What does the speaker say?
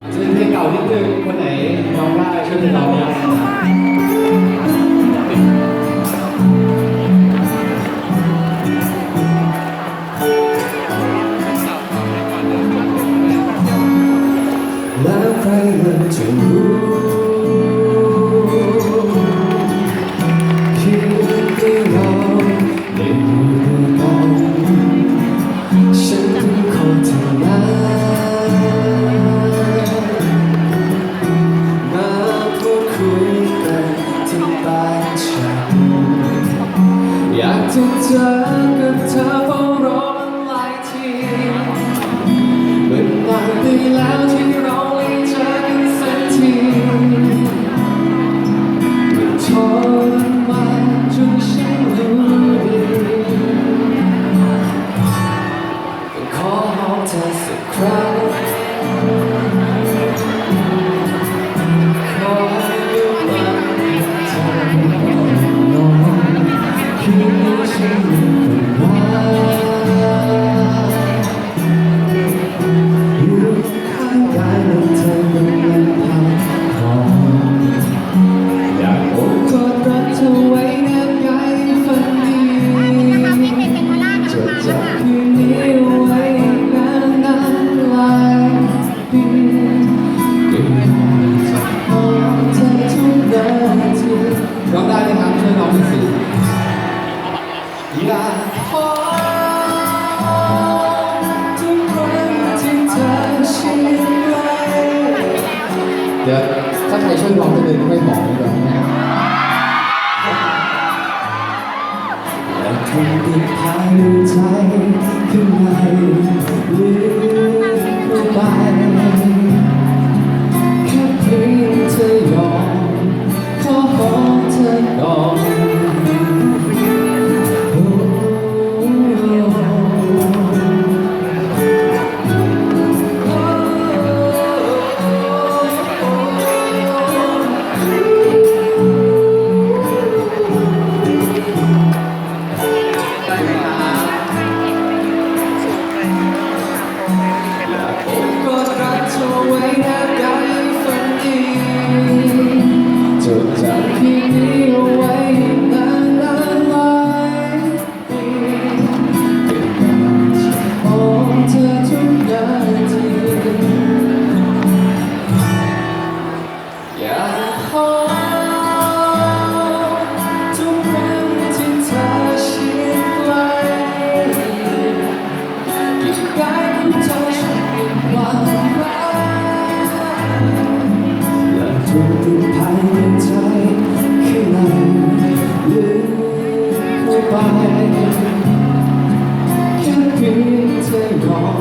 จะเพลงเก่านิดนึงคนไหนร้องได้ช่วยกันร้องได้นะครับแล้วใครมันจะรู้ จะเจอกับเธอเพราะรอมันหลายทีเป็นนานไปแล้วที่เรา อยากหอมทุกครั้งที่เธอชิดไว้เดี๋ยวถ้าใครช่วยร้องจะเดินไม่หมองเลยนะและคงติดภายในใจข้างในลึกเข้าไป ก็รั และทุกทุกภายในใจข้างในลึกเข้าไปแค่เพียงเธอยอมขอหอมเธอก่อ